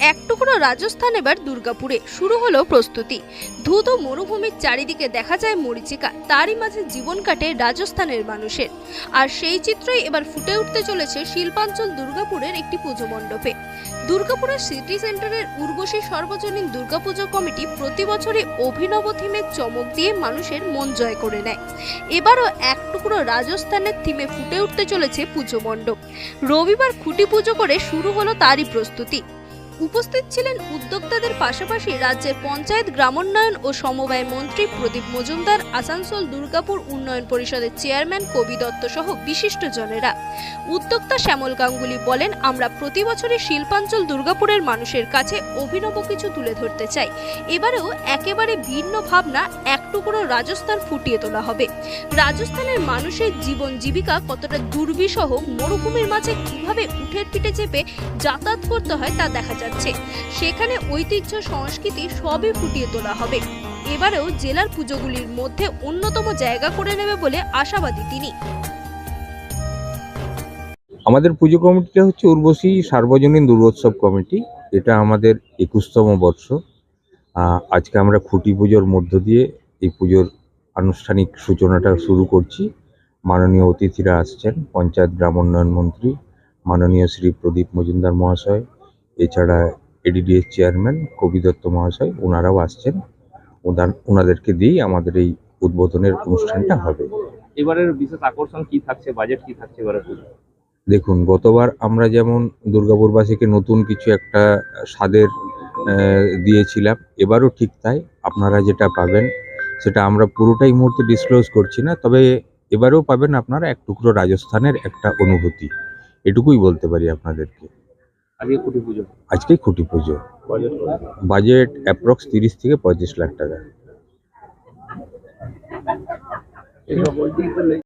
এক টুকরো রাজস্থান এবার দুর্গাপুরে। শুরু হলো প্রস্তুতি। ও মরুভূমির চারিদিকে দেখা যায় মরিচিকা, তারই মাঝে জীবন কাটে রাজস্থানের মানুষের। আর সেই চিত্রই এবার ফুটে উঠতে চলেছে শিল্পাঞ্চল দুর্গাপুরের একটি পুজো মণ্ডপে। দুর্গাপুরের সিটি সেন্টারের উর্বশী সর্বজনীন দুর্গাপুজো কমিটি প্রতি বছরই অভিনব থিমের চমক দিয়ে মানুষের মন জয় করে নেয়। এবারও এক টুকরো রাজস্থানের থিমে ফুটে উঠতে চলেছে পুজো মণ্ডপ। রবিবার খুঁটি পুজো করে শুরু হলো তারই প্রস্তুতি। উপস্থিত ছিলেন উদ্যোক্তাদের পাশাপাশি রাজ্যের পঞ্চায়েত গ্রামোন্নয়ন ও সমবায় মন্ত্রী প্রদীপ মজুমদার, আসানসোল দুর্গাপুর উন্নয়ন পরিষদের চেয়ারম্যান কবি দত্ত সহ বিশিষ্ট জনেরা উদ্যোক্তা শ্যামল গাঙ্গুলি বলেন, আমরা প্রতি বছরই শিল্পাঞ্চল দুর্গাপুরের মানুষের কাছে অভিনব কিছু তুলে ধরতে চাই। এবারেও একেবারে ভিন্ন ভাবনা, এক টুকরো রাজস্থান ফুটিয়ে তোলা হবে। রাজস্থানের মানুষের জীবন জীবিকা কতটা দুর্বিষহ, মরুভূমির মাঝে কীভাবে উঠের পিঠে চেপে যাতায়াত করতে হয় তা দেখা যাচ্ছে সেখানে ঐতিহ্য সংস্কৃতি সবই ফুটিয়ে তোলা হবে। এবারেও জেলার পুজোগুলির মধ্যে অন্যতম জায়গা করে নেবে বলে আশাবাদী তিনি। আমাদের পুজো কমিটিটা হচ্ছে উর্বশী সার্বজনীন দুর্গোৎসব কমিটি। এটা আমাদের একুশতম বর্ষ। আজকে আমরা খুঁটি পুজোর মধ্য দিয়ে এই পুজোর আনুষ্ঠানিক সূচনাটা শুরু করছি। মাননীয় অতিথিরা আসছেন, পঞ্চায়েত গ্রাম উন্নয়ন মন্ত্রী, মাননীয় শ্রী প্রদীপ মজুমদার মহাশয় এছাড়া এডিডিএস চেয়ারম্যান কবি দত্ত মহাশয় ওনারাও আসছেন। ওনাদেরকে দিয়েই আমাদের এই উদ্বোধনের অনুষ্ঠানটা হবে। এবারের বিশেষ আকর্ষণ কি থাকছে? বাজেট কি থাকছে এবারে পুজো? দেখুন গতবার আমরা যেমন দুর্গাপুরবাসীকে নতুন কিছু একটা স্বাদের দিয়েছিলাম এবারও ঠিক তাই। আপনারা যেটা পাবেন সেটা আমরা পুরোটাই মুহূর্তে ডিসক্লোজ করছি না তবে এবারেও পাবেন আপনারা এক টুকরো রাজস্থানের একটা অনুভূতি। এটুকুই বলতে পারি আপনাদেরকে। আজকে কুটি পুজো। আজকেই খুঁটি পুজো। বাজেট বাজেট অ্যাপ্রক্স তিরিশ থেকে পঁয়ত্রিশ লাখ টাকা।